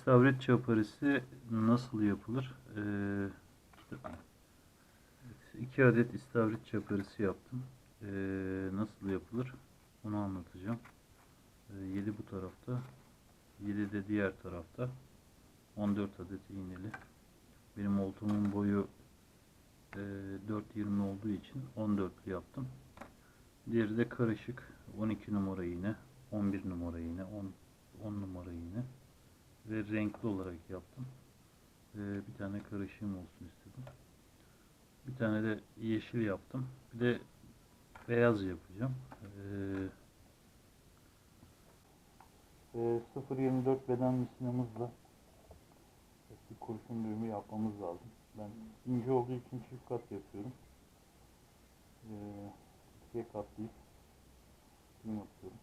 İstavrit çaparisi nasıl yapılır? Ee, iki adet istavrit çaparisi yaptım. Ee, nasıl yapılır? Onu anlatacağım. 7 bu tarafta, 7 de diğer tarafta. 14 adet iğneli. Benim oltumun boyu e, 4.20 olduğu için 14'lü yaptım. Diğeri de karışık. 12 numara iğne, 11 numara iğne, 10, 10 numara iğne ve renkli olarak yaptım. Ee, bir tane karışım olsun istedim. Bir tane de yeşil yaptım. Bir de beyaz yapacağım. Ee, Ee, 0.24 beden misinamızla bir kurşun düğümü yapmamız lazım. Ben ince olduğu için çift kat yapıyorum. Ee, ikiye katlayıp düğüm atıyorum.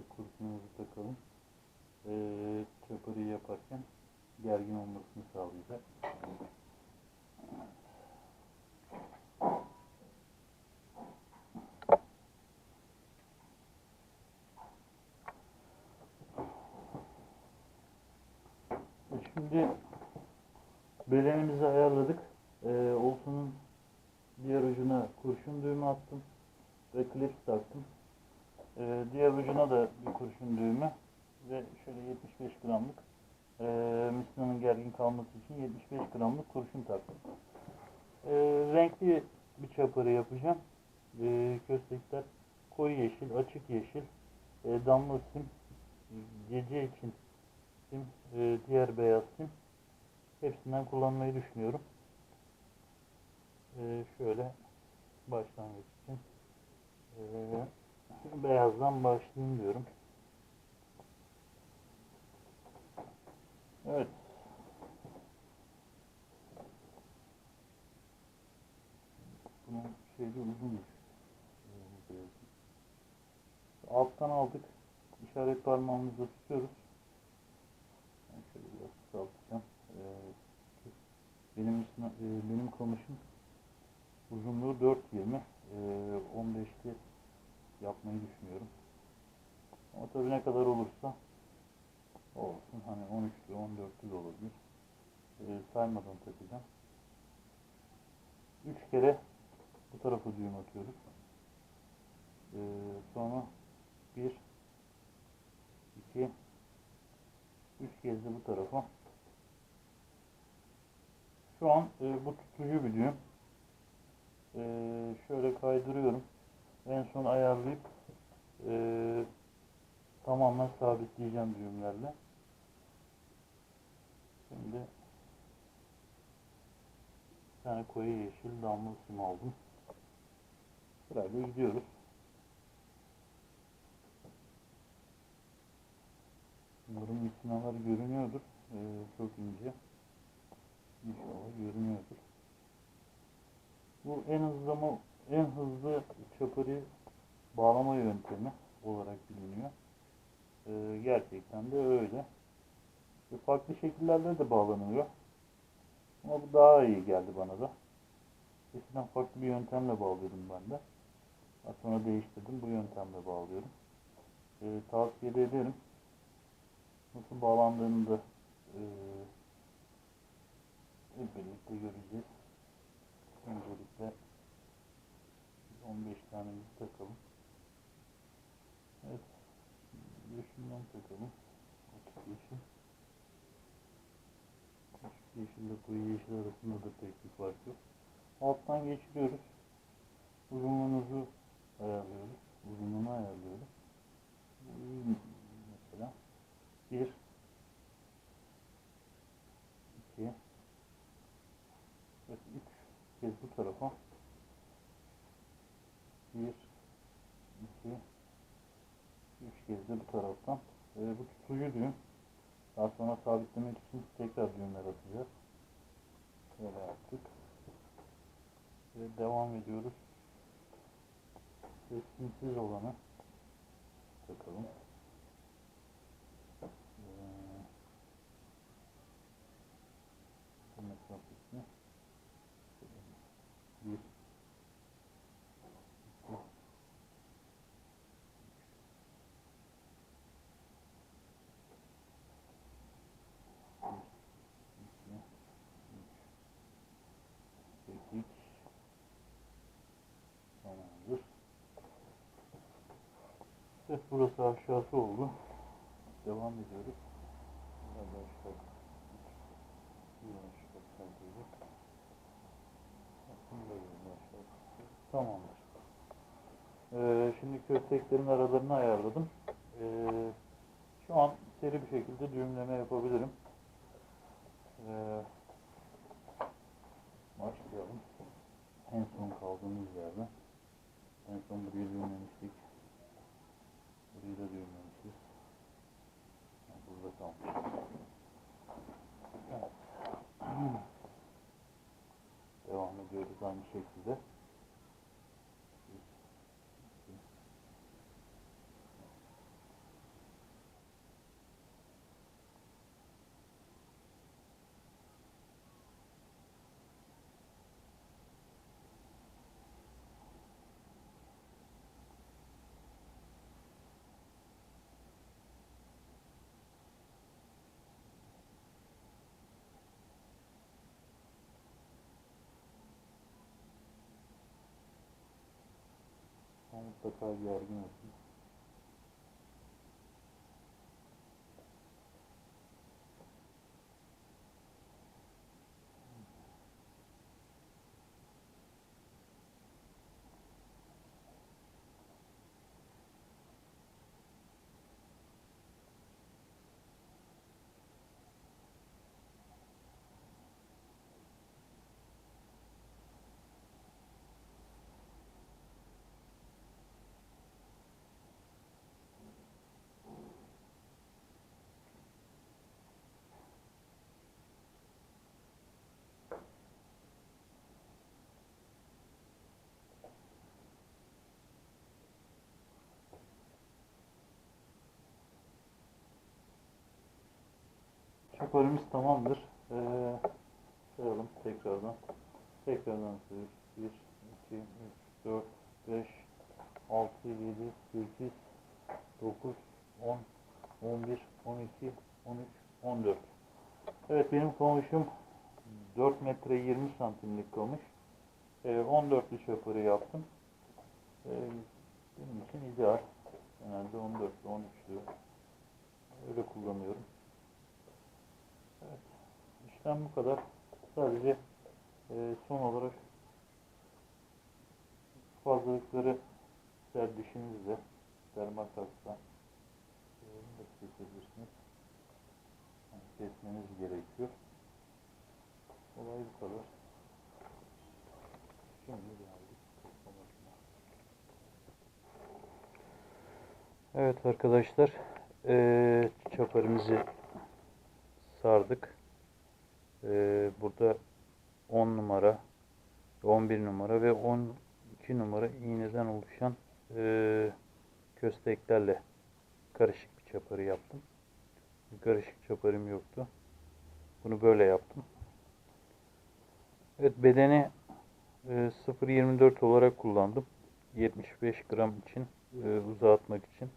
Şöyle kurşunumuzu takalım e, çaparıyı yaparken gergin olmasını sağlayacak. E, Şimdi belenimizi ayarladık. E, olsunun diğer ucuna kurşun düğümü attım ve klips taktım. E, diğer ucuna da bir kurşun düğümü ve şöyle 75 gramlık e, misinanın gergin kalması için 75 gramlık kurşun taktım. E, renkli bir çaparı yapacağım. E, köstekler koyu yeşil, açık yeşil, e, damla sim, gece için sim, e, diğer beyaz sim. Hepsinden kullanmayı düşünüyorum. E, şöyle başlangıç için e, beyazdan başlayayım diyorum. Evet. Bunun şeyi uzunmuş. Biraz. Alttan aldık. İşaret parmağımızla tutuyoruz. Ben şöyle biraz kısaltacağım. Ee, benim e, benim kamışım uzunluğu 4.20. Ee, 15'li yapmayı düşünüyorum. Ama tabii ne kadar olursa olsun. Hani 13'lü 14'lü de olabilir. Ee, saymadan takacağım. 3 kere bu tarafa düğüm atıyoruz. Ee, sonra 1 2 3 kez de bu tarafa. Şu an e, bu tutucu bir düğüm. Ee, şöyle kaydırıyorum. En son ayarlayıp e, tamamen sabitleyeceğim düğümlerle. Şimdi bir tane koyu yeşil damla sim aldım. Sırayla gidiyoruz. Umarım misinalar görünüyordur. Ee, çok ince. İnşallah görünüyordur. Bu en hızlı en hızlı çaparı bağlama yöntemi olarak biliniyor. Ee, gerçekten de öyle. Ve farklı şekillerde de bağlanıyor. Ama bu daha iyi geldi bana da. Eskiden farklı bir yöntemle bağlıyordum ben de. Sonra değiştirdim. Bu yöntemle bağlıyorum. Ee, tavsiye de ederim. Nasıl bağlandığını da e, hep birlikte göreceğiz. Öncelikle 15 tanemizi takalım. Evet. Yeşilden takalım. Açık yeşil. Açık yeşille koyu yeşil arasında da pek bir fark yok. Alttan geçiriyoruz. Uzunluğunuzu ayarlıyoruz. Uzunluğunu ayarlıyoruz. Mesela. Bir, iki, evet, üç kez bu tarafa. girdi bu taraftan. E, bu tutuyu düğüm. Daha sonra sabitlemek için tekrar düğümler atacağız. Böyle yaptık. Ve devam ediyoruz. Keskinsiz olanı bakalım. Ee, mesafesini Evet burası aşağısı oldu. Devam ediyoruz. Tamamdır. Ee, şimdi kösteklerin aralarını ayarladım. Ee, şu an seri bir şekilde düğümleme yapabilirim. Ee, başlayalım. En son kaldığımız yerden. En son burayı düğümlemiştik. Burayı da düğümlemişiz. Ha, Burada kalmış. Evet. Devam ediyoruz aynı şekilde. Bir, iki, Ama mutlaka gergin olsun. Çaparımız tamamdır. Ee, sayalım tekrardan. Tekrardan sayıyoruz. 1, 2, 3, 4, 5, 6, 7, 8, 9, 10, 11, 12, 13, 14. Evet benim kamışım 4 metre 20 santimlik kamış. Ee, 14'lü çaparı yaptım. Ee, benim için ideal. Genelde 14'lü 13'lü öyle kullanıyorum. İşlem bu kadar. Sadece e, son olarak fazlalıkları ister dişinizle ister makasla e, kesebilirsiniz. Yani kesmeniz gerekiyor. Olay bu kadar. Şimdi. Evet arkadaşlar eee çaparımızı sardık. Ee, burada 10 numara, 11 numara ve 12 numara iğneden oluşan ee, kösteklerle karışık bir çaparı yaptım. Karışık çaparım yoktu. Bunu böyle yaptım. Evet bedeni e, 0.24 olarak kullandım. 75 gram için e, uzağa atmak için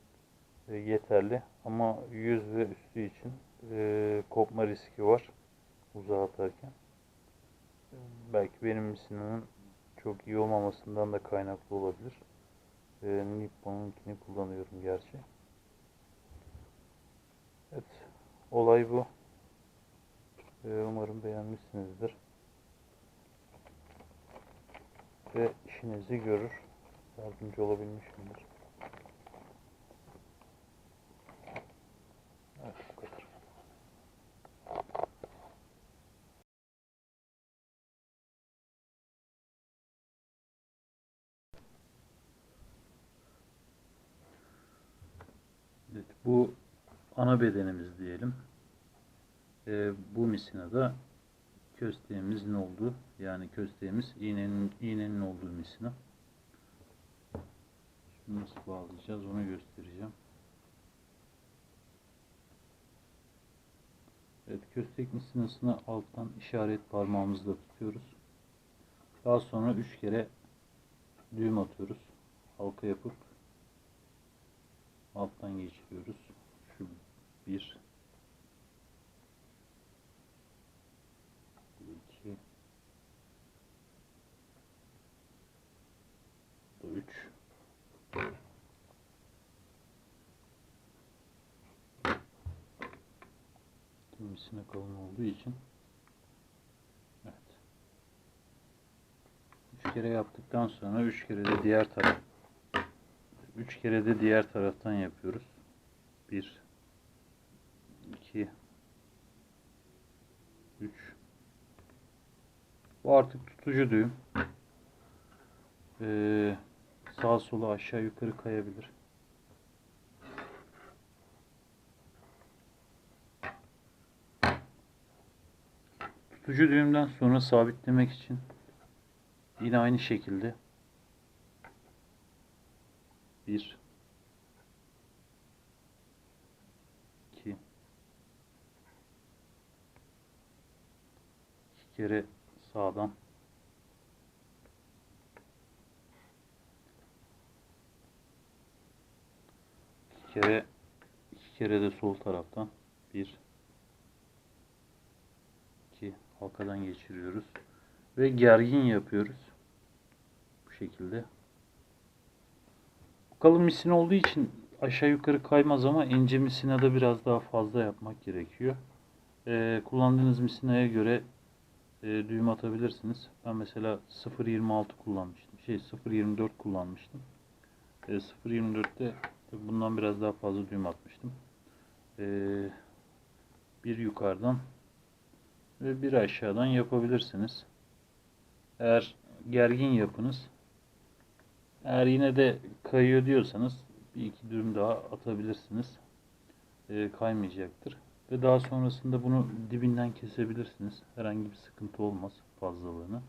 e, yeterli. Ama 100 ve üstü için e, kopma riski var uzağa atarken. Belki benim misinanın çok iyi olmamasından da kaynaklı olabilir. E, Nippon'unkini kullanıyorum gerçi. Evet. Olay bu. E, umarım beğenmişsinizdir. Ve işinizi görür. Yardımcı olabilmişimdir. Evet bu kadar. Evet, bu ana bedenimiz diyelim. Ee, bu misinada kösteğimizin olduğu yani kösteğimiz iğnenin, iğnenin olduğu misina. Şimdi nasıl bağlayacağız onu göstereceğim. Evet köstek misinasını alttan işaret parmağımızla tutuyoruz. Daha sonra üç kere düğüm atıyoruz. Halka yapıp alttan geçiriyoruz. 1 2 3 Kimisine kalın olduğu için. Evet. 3 kere yaptıktan sonra 3 kere de diğer taraf 3 kere de diğer taraftan yapıyoruz. 1 2 3 Bu artık tutucu düğüm. Ee, sağ sola aşağı yukarı kayabilir. Tutucu düğümden sonra sabitlemek için yine aynı şekilde 1 iki kere sağdan. İki kere iki kere de sol taraftan. Bir iki. Halkadan geçiriyoruz. Ve gergin yapıyoruz. Bu şekilde. Bu kalın misin olduğu için aşağı yukarı kaymaz ama ince misinada biraz daha fazla yapmak gerekiyor. Ee, kullandığınız misinaya göre e, düğüm atabilirsiniz ben mesela 0.26 kullanmıştım şey 0.24 kullanmıştım e, 0.24'te bundan biraz daha fazla düğüm atmıştım Ee, bir yukarıdan ve bir aşağıdan yapabilirsiniz. Eğer gergin yapınız eğer yine de kayıyor diyorsanız bir iki düğüm daha atabilirsiniz. Ee, kaymayacaktır. Ve daha sonrasında bunu dibinden kesebilirsiniz. Herhangi bir sıkıntı olmaz fazlalığını.